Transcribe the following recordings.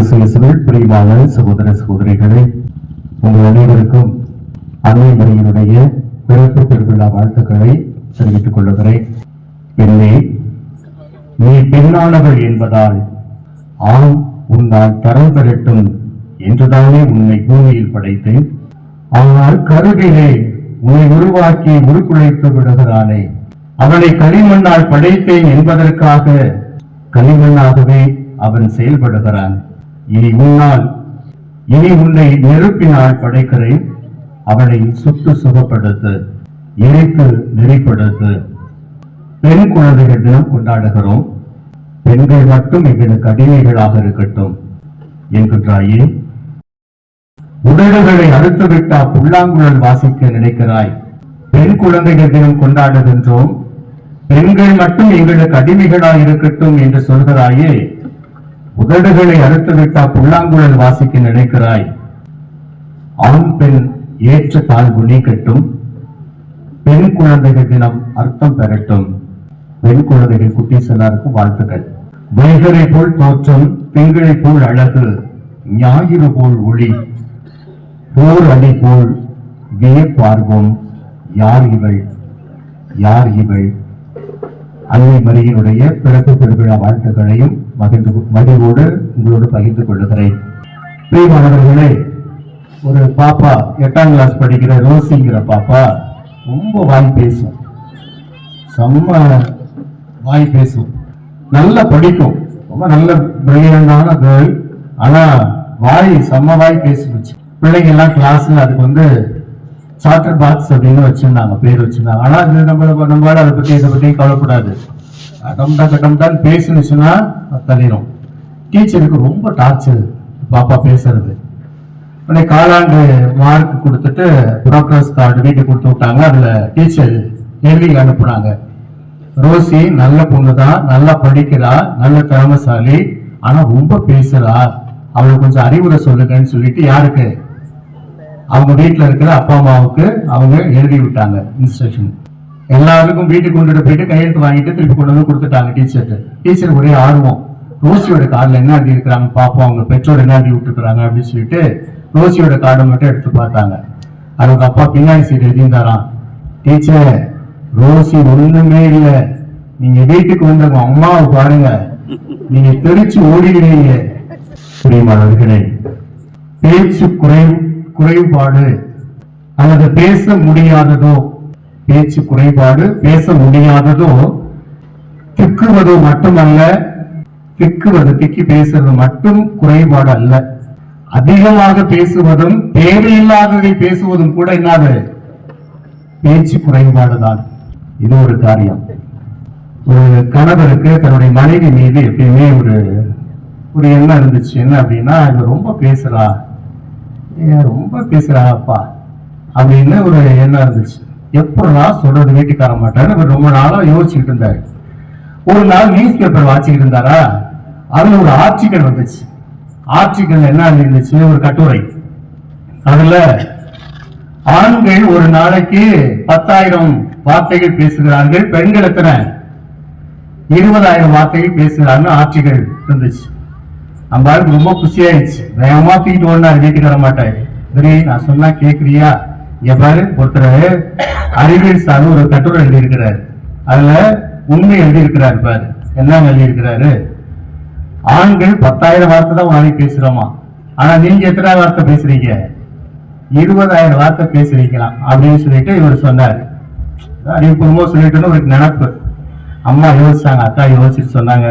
கிறிஸ்துவில் பிரியமான சகோதர சகோதரிகளே உங்கள் அனைவருக்கும் அன்னை மரியினுடைய பிறப்பு பெருவிழா வாழ்த்துக்களை தெரிவித்துக் கொள்கிறேன். பெண்ணே நீ பெண்ணானவள் என்பதால் ஆண் உன்னால் தரம் பெறட்டும் என்றுதானே உன்னை பூமியில் படைத்தேன். ஆனால் கருவிலே உன்னை உருவாக்கி உருக்குலைத்து விடுகிறானே அவனை களிமண்ணால் படைத்தேன் என்பதற்காக களிமண்ணாகவே அவன் செயல்படுகிறான். இனி உன்னால் இனி உன்னை நெருப்பினால் படைக்கிறேன். அவனை சுட்டு சுகப்படுத்து எரித்து நெறிப்படுத்து. பெண் குழந்தைகள் தினம் கொண்டாடுகிறோம். பெண்கள் மட்டும் எங்களுக்கு அடிமைகளாக இருக்கட்டும் என்கின்றாயே. உடல்களை அறுத்துவிட்டா புல்லாங்குழல் வாசிக்க நினைக்கிறாய். பெண் குழந்தைகள் தினம் கொண்டாடுகின்றோம். பெண்கள் மட்டும் எங்களுக்கு அடிமைகளாக இருக்கட்டும் என்று சொல்கிறாயே. உதடுகளை அறுத்துவிட்டா புல்லாங்குழல் வாசிக்க நினைக்கிறாய். ஆண் பெண் ஏற்ற தாழ்வு நீக்கட்டும் பெண் குழந்தைகள் தினம் அர்த்தம் பெறட்டும். பெண் குழந்தைகள் குட்டீஸ் எல்லாருக்கும் வாழ்த்துக்கள். வைகரை போல் தோற்றம் திங்களை போல் அழகு ஞாயிறு போல் ஒளி போர் அணி போல் வியப்பார்வம். யார் இவள்? யார் இவள்? அன்னை மரியினுடைய பிறப்பு திருவிழா வாழ்த்துக்களையும் மகிழ்ந்து மகிழ்வோடு உங்களோடு பகிர்ந்து கொள்ளுகிறேன். பிரியமானவர்களே ஒரு பாப்பா எட்டாம் கிளாஸ் படிக்கிற ரோசிங்கிற பாப்பா ரொம்ப வாய் பேசும். செம்ம வாய் பேசும். நல்லா படிக்கும். ரொம்ப நல்ல பிரில்லியண்டான கேர்ள் ஆனால் வாய் செம்ம வாய் பேசுச்சு பிள்ளைங்க எல்லாம் கிளாஸ்ல அதுக்கு வந்து சார்ட்டர் பாக்ஸ் அப்படின்னு வச்சிருந்தாங்க பேர் வச்சிருந்தாங்க. ஆனா அது நம்ம நம்மளால அதை பத்தி இதை பத்தி கவலைப்படாது. கடம்டா கடம்டான்னு பேசுனுச்சுன்னா தள்ளிடும் டீச்சருக்கு ரொம்ப டார்ச்சர் பாப்பா பேசுறது. உடனே காலாண்டு மார்க் கொடுத்துட்டு ப்ரோக்ரஸ் கார்டு வீட்டுக்கு கொடுத்து விட்டாங்க. அதுல டீச்சர் கேள்வி அனுப்புனாங்க. ரோசி நல்ல பொண்ணு தான் நல்லா படிக்கிறா நல்ல திறமசாலி ஆனா ரொம்ப பேசுறா. அவளுக்கு கொஞ்சம் அறிவுரை சொல்லுங்கன்னு சொல்லிட்டு யாருக்கு? அவங்க வீட்டில் இருக்கிற அப்பா அம்மாவுக்கு அவங்க எழுதி விட்டாங்க இன்ஸ்ட்ரக்ஷன் எல்லாருக்கும் வீட்டுக்கு கொண்டுட்டு போயிட்டு கையெழுத்து வாங்கிட்டு திருப்பி கொண்டு வந்து கொடுத்துட்டாங்க டீச்சர்ட்டு டீச்சர் ஒரே ஆர்வம். ரோசியோட கார்டில் என்ன எழுதி இருக்கிறாங்க பார்ப்போம் அவங்க பெற்றோர் என்ன எழுதி விட்டுருக்குறாங்க அப்படின்னு சொல்லிட்டு ரோசியோட கார்டை மட்டும் எடுத்து பார்த்தாங்க. அவங்க அப்பா பின்னாடி சைடு எழுதியிருந்தாராம். டீச்சர் ரோசி ஒண்ணுமே இல்லை. நீங்க வீட்டுக்கு வந்தவங்க அம்மாவை பாருங்க. நீங்க தெரிச்சு ஓடிடுவீங்க பிரியமானவர்களே பேச்சு குறையும் குறைபாடு. அல்லது பேச முடியாததோ பேச்சு குறைபாடு பேச முடியாததோ திக்குவதோ மட்டுமல்ல திக்குவது திக்கி பேசுறது மட்டும் குறைபாடு அல்ல. அதிகமாக பேசுவதும் தேவையில்லாததை பேசுவதும் கூட என்னது? பேச்சு குறைபாடுதான் இது ஒரு காரியம். ஒரு கணவருக்கு தன்னுடைய மனைவி மீது எப்பயுமே ஒரு ஒரு எண்ணம் இருந்துச்சு. என்ன அப்படின்னா இவ ரொம்ப பேசுறா. ரொம்ப பேசுகிறாப்பா அப்பா அப்படின்னு ஒரு எண்ணம் இருந்துச்சு. எப்படா சொல்றது வீட்டுக்கார மாட்டான்னு அவர் ரொம்ப நாளாக யோசிச்சுட்டு இருந்தாரு. ஒரு நாள் நியூஸ் பேப்பர் வாசிக்கிட்டு இருந்தாரா? அதுல ஒரு ஆர்டிக்கல் வந்துச்சு. ஆர்டிக்கல் என்ன இருந்துச்சு ஒரு கட்டுரை. அதுல ஆண்கள் ஒரு நாளைக்கு பத்தாயிரம் வார்த்தைகள் பேசுகிறார்கள் பெண்கள் எத்தனை? இருபதாயிரம் வார்த்தைகள் பேசுகிறான்னு ஆட்சிகள் இருந்துச்சு. நம்ம ஆளுக்கு ரொம்ப குஷியாயிடுச்சு வேகமா தூக்கிட்டு ஓடினார் வீட்டுக்கு வர மாட்டாரு இதுரே நான் சொன்னா கேக்குறியா இங்க பாரு ஒருத்தர் அறிவியல் சார்ந்து ஒரு கட்டுரை எழுதி இருக்கிறாரு அதுல உண்மை எழுதி இருக்கிறாரு பாரு என்ன எழுதி இருக்கிறாரு ஆண்கள் பத்தாயிரம் வார்த்தை தான் ஒரு பேசுறோமா ஆனா நீங்க எத்தனை வார்த்தை பேசுறீங்க இருபதாயிரம் வார்த்தை பேசுறீங்களாம் அப்படின்னு சொல்லிட்டு இவர் சொன்னார். அறிவுபூர்வமா சொல்லிட்டுன்னு ஒரு நினப்பு அம்மா யோசிச்சாங்க அக்கா யோசிச்சுட்டு சொன்னாங்க.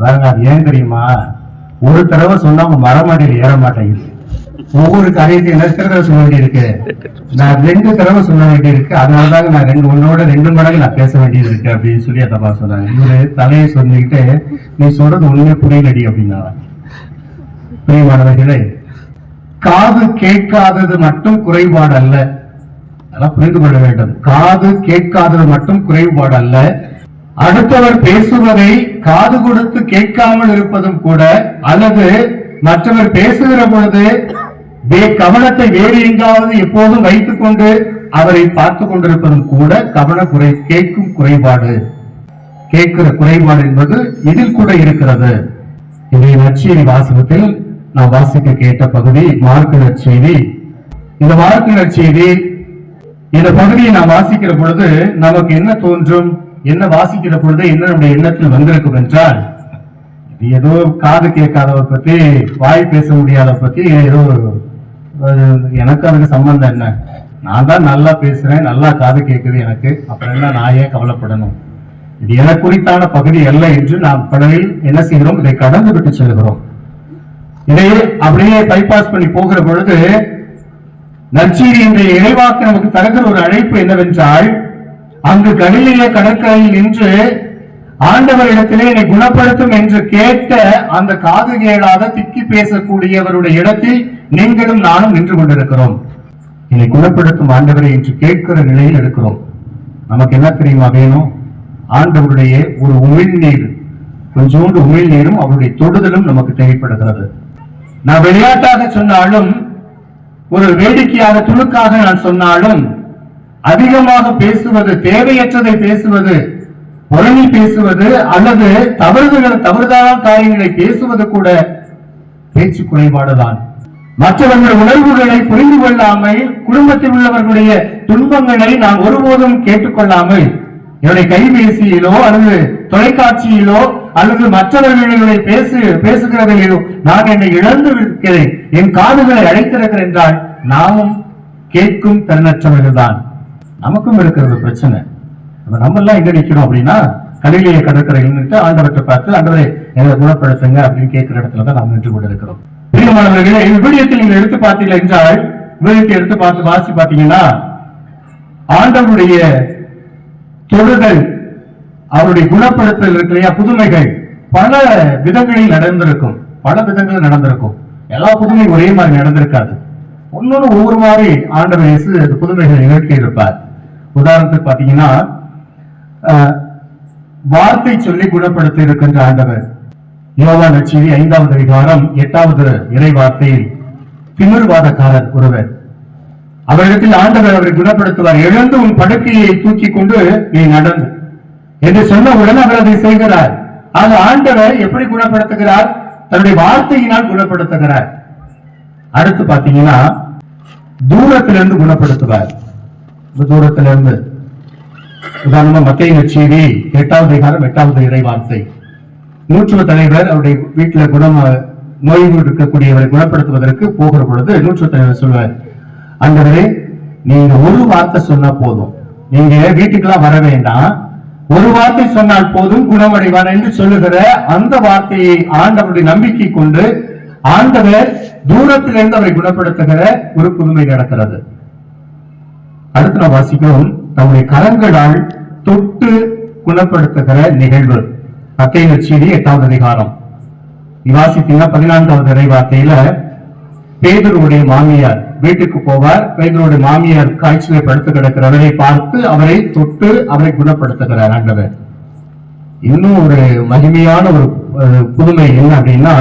பாருங்க அது ஏன் தெரியுமா? ஒரு தடவை சொன்னா அவங்க மரமாடியில் ஏற மாட்டேங்குது. ஒவ்வொரு காரியத்தையும் எத்தனை தடவை சொல்ல வேண்டியிருக்கு? நான் ரெண்டு தடவை சொல்ல வேண்டியிருக்கு. அதனால தாங்க நான் ரெண்டு உன்னோட ரெண்டு மடங்கு நான் பேச வேண்டியது இருக்கு அப்படின்னு சொல்லி அதப்பா சொன்னாங்க. இவரு தலையை சொல்லிக்கிட்டு நீ சொல்றது உண்மையே புரியலடி அப்படின்னா பிரியமானவர்களே காது கேட்காதது மட்டும் குறைபாடு அல்ல அதெல்லாம் புரிந்து கொள்ள வேண்டும். காது கேட்காதது மட்டும் குறைபாடு அல்ல அடுத்தவர் பேசுவதை காது கொடுத்து கேட்காமல் இருப்பதும் கூட அல்லது மற்றவர் பேசுகிற பொழுது வே- கவனத்தை வேறு எங்காவது எப்போதும் வைத்துக் கொண்டு அவரை பார்த்து கொண்டிருப்பதும் கூட கவன குறை கேட்கும் குறைபாடு. கேட்கிற குறைபாடு என்பது இதில் கூட இருக்கிறது. இன்றைய நற்செய்தி வாசகத்தில் நாம் வாசிக்க கேட்ட பகுதி மார்க்க நற்செய்தி. இந்த மார்க்க நற்செய்தி இந்த பகுதியை நாம் வாசிக்கிற பொழுது நமக்கு என்ன தோன்றும்? என்ன வாசிக்கிற பொழுது என்ன நம்முடைய எண்ணத்தில் வந்திருக்கும் என்றால் இது ஏதோ காது கேட்காதவ பத்தி வாய் பேச முடியாத பத்தி ஏதோ எனக்கு அதுக்கு சம்பந்தம் என்ன? நான் தான் நல்லா பேசுறேன் நல்லா காது கேட்குது எனக்கு. அப்புறம் என்ன நான் ஏன் கவலைப்படணும்? இது எனக்கு குறித்தான பகுதி அல்ல என்று நாம் கடலில் என்ன செய்கிறோம்? இதை கடந்து விட்டு செல்கிறோம். இதை அப்படியே பைபாஸ் பண்ணி போகிற பொழுது நற்செய்தி இன்றைய இறைவாக்கு நமக்கு தருகிற ஒரு அழைப்பு என்னவென்றால் அங்கு கலிலேய கடற்கரையில் நின்று ஆண்டவரிடத்திலே என்னை குணப்படுத்தும் என்று கேட்ட அந்த காது கேளாத திக்கி பேசக்கூடியவருடைய இடத்தில் நீங்களும் நானும் நின்று கொண்டிருக்கிறோம். என்னை குணப்படுத்தும் ஆண்டவரை என்று கேட்கிற நிலையில் இருக்கிறோம். நமக்கு என்ன தெரியுமா வேணும்? ஆண்டவருடைய ஒரு உமிழ்நீர் கொஞ்சோண்டு உமிழ்நீரும் அவருடைய தொடுதலும் நமக்கு தேவைப்படுகிறது. நான் விளையாட்டாக சொன்னாலும் ஒரு வேடிக்கையாக துணுக்காக நான் சொன்னாலும் அதிகமாக பேசுவது தேவையற்றதை பேசுவது புறணி பேசுவது அல்லது தவறுகள் தவறுதான காரியங்களை பேசுவது கூட பேச்சு குறைபாடுதான். மற்றவர்கள் உணர்வுகளை புரிந்து கொள்ளாமல் குடும்பத்தில் உள்ளவர்களுடைய துன்பங்களை நான் ஒருபோதும் கேட்டுக்கொள்ளாமல் என்னுடைய கைபேசியிலோ அல்லது தொலைக்காட்சியிலோ அல்லது மற்றவர்களுடைய பேசு பேசுகிறதிலோ நான் என்னை இழந்து இருக்கிறேன் என் காதுகளை அழைத்திருக்கிறேன் என்றால் நாமும் கேட்கும் திறனற்றவர்கள் தான் நமக்கும் இருக்கிறது பிரச்சனை. அப்ப நம்ம எல்லாம் எங்க நிற்கணும் அப்படின்னா கடலிலேயே கடற்கரையில் நின்று ஆண்டவற்றை பார்த்து ஆண்டவரை எங்களை குணப்படுத்துங்க அப்படின்னு கேட்கிற இடத்துல தான் நாம் நின்று கொண்டிருக்கிறோம். பிரியமானவர்களே விவிலியத்தில் நீங்கள் எடுத்து பார்த்தீர்கள் என்றால் விவிலியத்தை எடுத்து பார்த்து வாசி பார்த்தீங்கன்னா ஆண்டவருடைய தொழுதல் அவருடைய குணப்படுத்தல் இருக்கு இல்லையா புதுமைகள் பல விதங்களில் நடந்திருக்கும். பல விதங்களில் நடந்திருக்கும். எல்லா புதுமையும் ஒரே மாதிரி நடந்திருக்காது. ஒன்னொன்னு ஒவ்வொரு மாதிரி ஆண்டவர் இயேசு புதுமைகளை நிகழ்த்தி இருப்பார் உதாரணத்துக்கு பார்த்தீங்கன்னா ஆஹ், வார்த்தை சொல்லி குணப்படுத்தி இருக்கின்ற ஆண்டவர் யோகா நச்சீதி ஐந்தாவது அதிகாரம் எட்டாவது இறை வார்த்தையில் திமிர்வாதக்காரர் ஒருவர். அவரிடத்தில் ஆண்டவர் அவரை குணப்படுத்துவார். எழுந்து உன் படுக்கையை தூக்கி கொண்டு நீ நடந்து. என்று சொன்னவுடன் அவர் அதை செய்கிறார். ஆக ஆண்டவர் எப்படி குணப்படுத்துகிறார்? தன்னுடைய வார்த்தையினால் குணப்படுத்துகிறார். அடுத்து பாத்தீங்கன்னா தூரத்திலிருந்து குணப்படுத்துவார். தூரத்திலிருந்து. உதாரணமா மத்திய நச்சீதி எட்டாவது அதிகாரம் எட்டாவது இறை வார்த்தை நூற்றுவ தலைவர் அவருடைய வீட்டுல குணம் நோய்வு இருக்கக்கூடியவரை குணப்படுத்துவதற்கு போகிற பொழுது நூற்றுவ தலைவர் சொல்வார் ஆண்டவரே நீங்க ஒரு வார்த்தை சொன்னா போதும். நீங்க வீட்டுக்கெல்லாம் வர வேண்டாம். ஒரு வார்த்தை சொன்னால் போதும் குணமடைவார் என்று சொல்லுகிற அந்த வார்த்தையை ஆண்டவருடைய நம்பிக்கை கொண்டு ஆண்டவர் தூரத்திலிருந்து அவரை குணப்படுத்துகிற ஒரு புதுமை நடக்கிறது. அடுத்து நான் வாசிக்கிறோம் தம்முடைய கரங்களால் தொட்டு குணப்படுத்துகிற நிகழ்வு. அத்தை நச்சீதி எட்டாவது அதிகாரம். வாசித்தீங்கன்னா பதினான்காவது இறை வார்த்தையில மாமியார் வீட்டுக்கு போவார். பேதருடைய மாமியார் காய்ச்சலை படுத்து கிடக்கிறவரை பார்த்து அவரை தொட்டு அவரை குணப்படுத்துகிறார் ஆண்டவர். இன்னும் ஒரு மகிமையான ஒரு புதுமை என்ன அப்படின்னா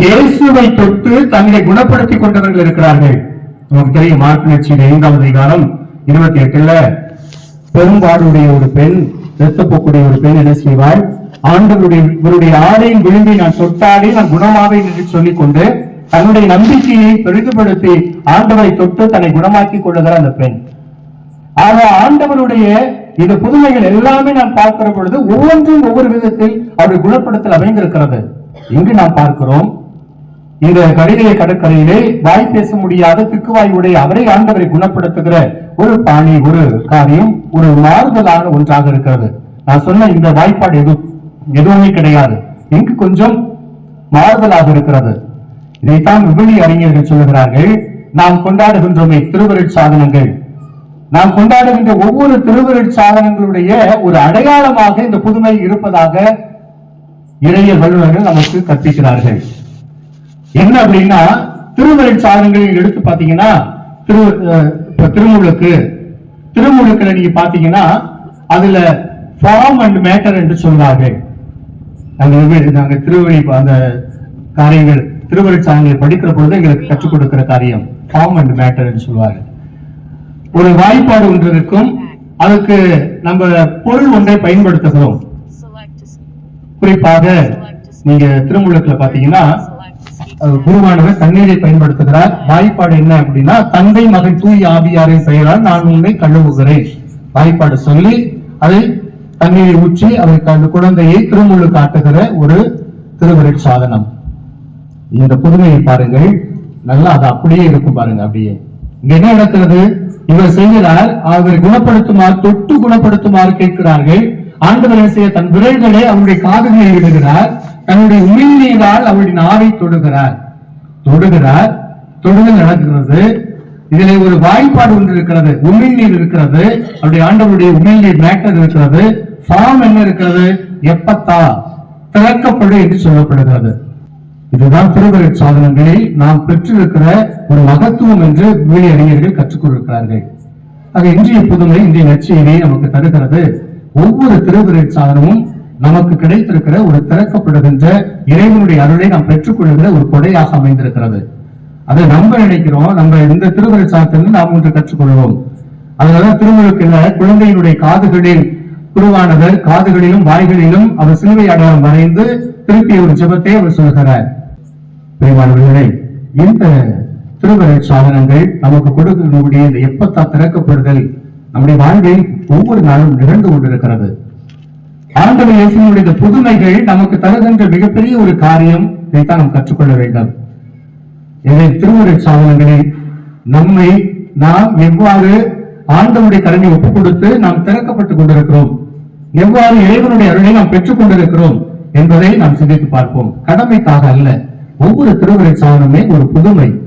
இயேசுவை தொட்டு தங்களை குணப்படுத்திக் கொண்டவர்கள் இருக்கிறார்கள். நமக்கு தெரியும் மார்க் நட்சியின் ஐந்தாவது அதிகாரம் இருபத்தி எட்டுல பெரும்பாடுடைய ஒரு பெண் இரத்தப்போக்குடைய ஒரு பெண் என்ன செய்வாள்? ஆண்டவருடைய இவருடைய ஆடையின் விளிம்பை நான் தொட்டாலே நான் குணமாவேன் என்று சொல்லிக் கொண்டு தன்னுடைய நம்பிக்கையை பெரிதுபடுத்தி ஆண்டவரை தொட்டு தன்னை குணமாக்கிக் கொள்ளுகிற அந்த பெண். ஆக ஆண்டவருடைய இந்த புதுமைகள் எல்லாமே நான் பார்க்கிற பொழுது ஒவ்வொன்றும் ஒவ்வொரு விதத்தில் அவருடைய குணப்படுத்தல் அமைந்திருக்கிறது. இங்கு நாம் பார்க்கிறோம்? இந்த கடிதய கடற்கரையிலே வாய் பேச முடியாத திக்குவாயுடைய அவரை ஆண்டவரை குணப்படுத்துகிற ஒரு பாணி ஒரு காரியம் ஒரு மாறுதலான ஒன்றாக இருக்கிறது. நான் சொன்ன இந்த வாய்ப்பாடு எது எதுவுமே கிடையாது. இங்கு கொஞ்சம் மாறுதலாக இருக்கிறது. இதைத்தான் விபணி அறிஞர்கள் சொல்லுகிறார்கள். நாம் கொண்டாடுகின்றோமே திருவருட் சாதனங்கள். நாம் கொண்டாடுகின்ற ஒவ்வொரு திருவருட் சாதனங்களுடைய ஒரு அடையாளமாக இந்த புதுமை இருப்பதாக இறையல் வல்லுநர்கள் நமக்கு கற்பிக்கிறார்கள். என்ன அப்படின்னா திருவருட் சாதனங்களில் எடுத்து பாத்தீங்கன்னா திரு இப்ப திருமுழுக்கு திருமுழுக்குல நீங்க பாத்தீங்கன்னா அதுல ஃபார்ம் அண்ட் மேட்டர் என்று சொல்வார்கள் அந்த நாங்க திருவழி அந்த காரியங்கள் திருவருட் சாதனங்களை படிக்கிற பொழுது எங்களுக்கு கற்றுக் கொடுக்கிற காரியம் ஃபார்ம் அண்ட் மேட்டர் என்று சொல்வார்கள் ஒரு வாய்ப்பாடு ஒன்று இருக்கும். அதுக்கு நம்ம பொருள் ஒன்றை பயன்படுத்துகிறோம். குறிப்பாக நீங்க திருமுழுக்குல பாத்தீங்கன்னா குருவானவர் தண்ணீரை பயன்படுத்துகிறார். வாய்ப்பாடு என்ன அப்படின்னா தந்தை மகன் தூய் ஆவியாரை செய்கிறார் நான் உன்னை கழுவுகிறேன். வாய்ப்பாடு சொல்லி அதை தண்ணீரை ஊற்றி அவருக்கு அந்த குழந்தையை திருமுழு காட்டுகிற ஒரு திருவருட் சாதனம். இந்த புதுமையை பாருங்கள். நல்லா அது அப்படியே இருக்கும் பாருங்க அப்படியே. இங்க என்ன நடக்கிறது? இவர் செய்கிறார் அவர் குணப்படுத்துமாறு தொட்டு குணப்படுத்துமாறு கேட்கிறார்கள். ஆண்டவர் செய்ய தன் விரல்களை அவருடைய காதுகளில் இடுகிறார். தன்னுடைய உயிரினால் அவருடைய நாவை தொடுகிறார். தொடுகிறார். தொடுதல் நடக்கிறது. இதிலே ஒரு வாய்ப்பாடு ஒன்று இருக்கிறது. உமிழ்நீர் இருக்கிறது. அவருடைய ஆண்டவருடைய உமிழ்நீர் மேட்டர் இருக்கிறது. ஃபார்ம் என்ன இருக்கிறது? எப்பத்தா திறக்கப்படும் என்று சொல்லப்படுகிறது. இதுதான் திருவருட் சாதனங்களில் நாம் பெற்றிருக்கிற ஒரு மகத்துவம் என்று விவிலிய அறிஞர்கள் கற்றுக் கொடுக்கிறார்கள் அது இன்றைய புதுமை இன்றைய நற்செய்தியை நமக்கு தருகிறது. ஒவ்வொரு திருவிரை சாதனமும் நமக்கு கிடைத்திருக்கிற ஒரு திறக்கப்படுகின்ற இறைவனுடைய அருளை நாம் பெற்றுக்கொள்கிற ஒரு கொடையாக அமைந்திருக்கிறது. அதை நம்ம நினைக்கிறோம். நம்ம இந்த திருவிரை சாதத்திலிருந்து நாம் ஒன்று கற்றுக்கொள்வோம். அதனால திருமுழுக்கில் குழந்தையினுடைய காதுகளில் குருவானவர் காதுகளிலும் வாய்களிலும் அவர் சிலுவை அடையாளம் வரைந்து திருப்பிய ஒரு ஜபத்தை அவர் சொல்கிறார் பிரியமானவர்களே இந்த திருவரை சாதனங்கள் நமக்கு கொடுக்கக்கூடிய இந்த எப்பத்தா திறக்கப்படுதல் நம்முடைய வாழ்வில் ஒவ்வொரு நாளும் நிகழ்ந்து கொண்டிருக்கிறது. ஆண்டவர் இயேசுவினுடைய புதுமைகள் நமக்கு தருகின்ற மிகப்பெரிய ஒரு காரியம் இதைத்தான் நாம் கற்றுக்கொள்ள வேண்டும். எனவே திருவுரை சாதனங்களில் நம்மை நாம் எவ்வாறு ஆண்டவருடைய கருணை ஒப்புக் கொடுத்து நாம் திறக்கப்பட்டுக் கொண்டிருக்கிறோம் எவ்வாறு இறைவனுடைய அருளை நாம் பெற்றுக் கொண்டிருக்கிறோம் என்பதை நாம் சிந்தித்து பார்ப்போம். கடமைக்காக அல்ல ஒவ்வொரு திருவுரை சாதனமே ஒரு புதுமை.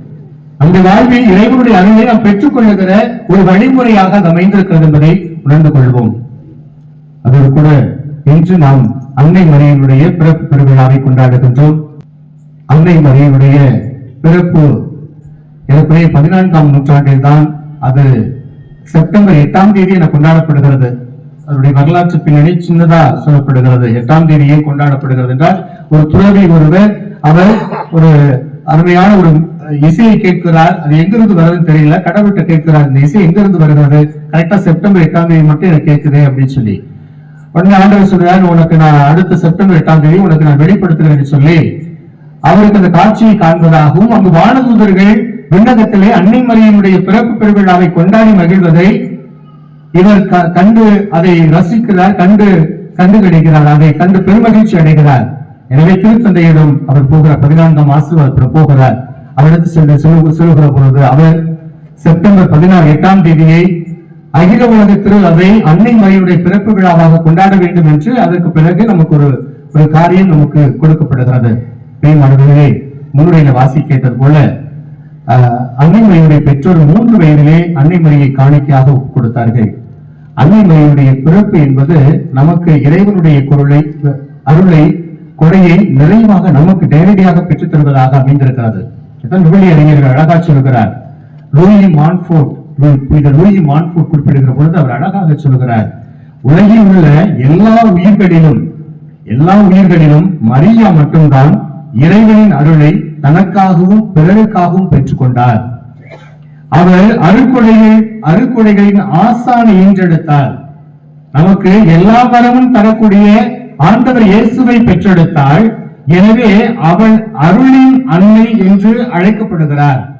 அந்த வாழ்வில் இறைவனுடைய அருளை நாம் பெற்றுக் கொள்ளுகிற ஒரு வழிமுறையாக அது அமைந்திருக்கிறது என்பதை உணர்ந்து கொள்வோம். அதோடு கூட இன்று நாம் அன்னை மரியனுடைய பிறப்பு பெருவிழாவை கொண்டாடுகின்றோம். அன்னை மரியனுடைய பிறப்பு ஏறக்குறைய பதினான்காம் நூற்றாண்டில் தான் அது செப்டம்பர் எட்டாம் தேதி என கொண்டாடப்படுகிறது. அதனுடைய வரலாற்று பின்னணி சின்னதா சொல்லப்படுகிறது. எட்டாம் தேதி ஏன் கொண்டாடப்படுகிறது என்றால் ஒரு துறவி ஒருவர் அவர் ஒரு அருமையான ஒரு இசையை கேட்கிறார். அது எங்கிருந்து வருதுன்னு தெரியல. கடவுள்கிட்ட கேட்கிறார் இந்த இசை எங்கிருந்து வருகிறது? கரெக்டா செப்டம்பர் எட்டாம் தேதி மட்டும் எனக்கு கேட்குது அப்படின்னு சொல்லி. உடனே ஆண்டவர் சொல்றாரு உனக்கு நான் அடுத்த செப்டம்பர் எட்டாம் தேதி உனக்கு நான் வெளிப்படுத்துகிறேன்னு சொல்லி அவருக்கு அந்த காட்சியை காண்பதாகவும் அங்கு வானதூதர்கள் விண்ணகத்திலே அன்னை மரியனுடைய பிறப்பு பெருவிழாவை கொண்டாடி மகிழ்வதை இவர் க- கண்டு அதை ரசிக்கிறார் கண்டு கண்டு கிடைக்கிறார் அதை கண்டு பெருமகிழ்ச்சி அடைகிறார். எனவே திருத்தந்தையிடம் அவர் போகிறார் பதினான்காம் ஆசீர்வாதத்தில் போகிறார். அவரிடத்து சென்று சொல்லு- சொல்லுகிற பொழுது அவர் செப்டம்பர் பதினாறு எட்டாம் தேதியை அகில உலகத்தில் திரு அதை அன்னை மறையுடைய பிறப்பு விழாவாக கொண்டாட வேண்டும் என்று அதற்கு பிறகு நமக்கு ஒரு ஒரு காரியம் நமக்கு கொடுக்கப்படுகிறது. மனதிலே முன்னுரையில வாசி கேட்டது போல ஆஹ், அன்னை மரியுடைய பெற்றோர் மூன்று வயதிலே அன்னை மரியை காணிக்கையாக கொடுத்தார்கள். அன்னை மரியுடைய பிறப்பு என்பது நமக்கு இறைவனுடைய குரலை அருளை கொடையை நிறைவாக நமக்கு நேரடியாக பெற்றுத் தருவதாக அமைந்திருக்கிறது. இதான் அறிஞர்கள் அழகா சொல்கிறார் லூயி மான்ஃபோர்ட் புனித லூயி மான்ஃபோர்ட் குறிப்பிடுகிற பொழுது அவர் அழகாக சொல்கிறார் உலகில் உள்ள எல்லா உயிர்களிலும் எல்லா உயிர்களிலும் மரியா மட்டும்தான் இறைவனின் அருளை தனக்காகவும் பிறருக்காகவும் பெற்றுக்கொண்டார். அவர் அருக்குடைகள் அருக்குடைகளின் ஆசானை ஈன்றெடுத்தார். நமக்கு எல்லா வரமும் தரக்கூடிய ஆண்டவர் இயேசுவை பெற்றெடுத்தாள் எனவே அவள் அருளின் அன்னை என்று அழைக்கப்படுகிறார்.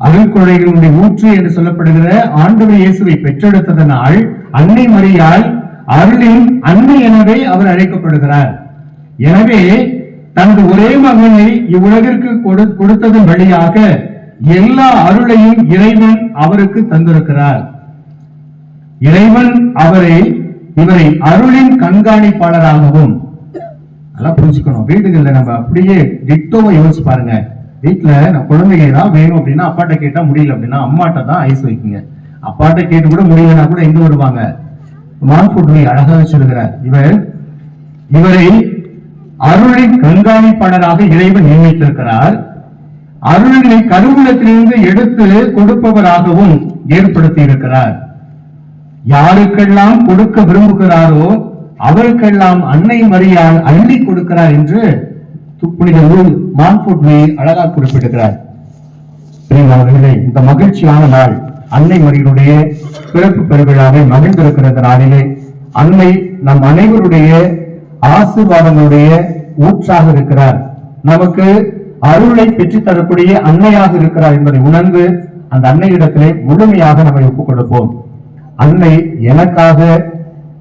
அருள்கொடைகளுடைய ஊற்று என்று சொல்லப்படுகிற ஆண்டவர் இயேசுவை பெற்றெடுத்ததனால் அன்னை மறியால் அருளின் அன்னை எனவே அவர் அழைக்கப்படுகிறார். எனவே தனது ஒரே மகனை இவ்வுலகிற்கு கொடு- கொடுத்ததன் வழியாக எல்லா அருளையும் இறைவன் அவருக்கு தந்திருக்கிறார். இறைவன் அவரை இவரை அருளின் கண்காணிப்பாளராகவும் நல்லா புரிஞ்சுக்கணும். வீடுகளில் நம்ம அப்படியே டிட்டோவை யோசிச்சு பாருங்க. வீட்டுல நம்ம குழந்தைங்க ஏதாவது வேணும் அப்படின்னா அப்பாட்ட கேட்டா முடியல அப்படின்னா அம்மாட்ட தான் ஐஸ் வைக்குங்க. அப்பாட்ட கேட்டு கூட முடியலன்னா கூட எங்க வருவாங்க மான்ஃபுட்லி அழகாக சொல்கிறார் இவர் இவரை அருளின் கண்காணிப்பாளராக இறைவன் நியமித்திருக்கிறார். அருளினை கருவூலத்திலிருந்து எடுத்து கொடுப்பவராகவும் ஏற்படுத்தி இருக்கிறார் யாருக்கெல்லாம் கொடுக்க விரும்புகிறாரோ அவருக்கெல்லாம் அன்னை மரியால் அள்ளி கொடுக்கிறார் என்று துப்புனித நூல் மான்ஃபுட்லி அழகா குறிப்பிடுகிறார். பிரியமானவர்களே இந்த மகிழ்ச்சியான நாள் அன்னை மரியினுடைய பிறப்பு பெருவிழாவை மகிழ்ந்திருக்கிற இந்த நாளிலே அன்னை நம் அனைவருடைய ஆசீர்வாதங்களுடைய ஊற்றாக இருக்கிறார். நமக்கு அருளை பெற்றுத் தரக்கூடிய அன்னையாக இருக்கிறார் என்பதை உணர்ந்து அந்த அன்னையிடத்திலே முழுமையாக நம்மை ஒப்புக் கொடுப்போம் அன்னை எனக்காக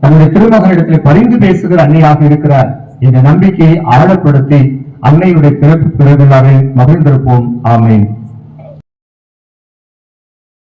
தன்னுடைய திருமகனிடத்தில் பரிந்து பேசுகிற அன்னையாக இருக்கிறார் என்ற நம்பிக்கையை ஆழப்படுத்தி அன்னையுடைய பிறப்பு பிறவிழாவில் மகிழ்ந்திருப்போம். ஆமேன்.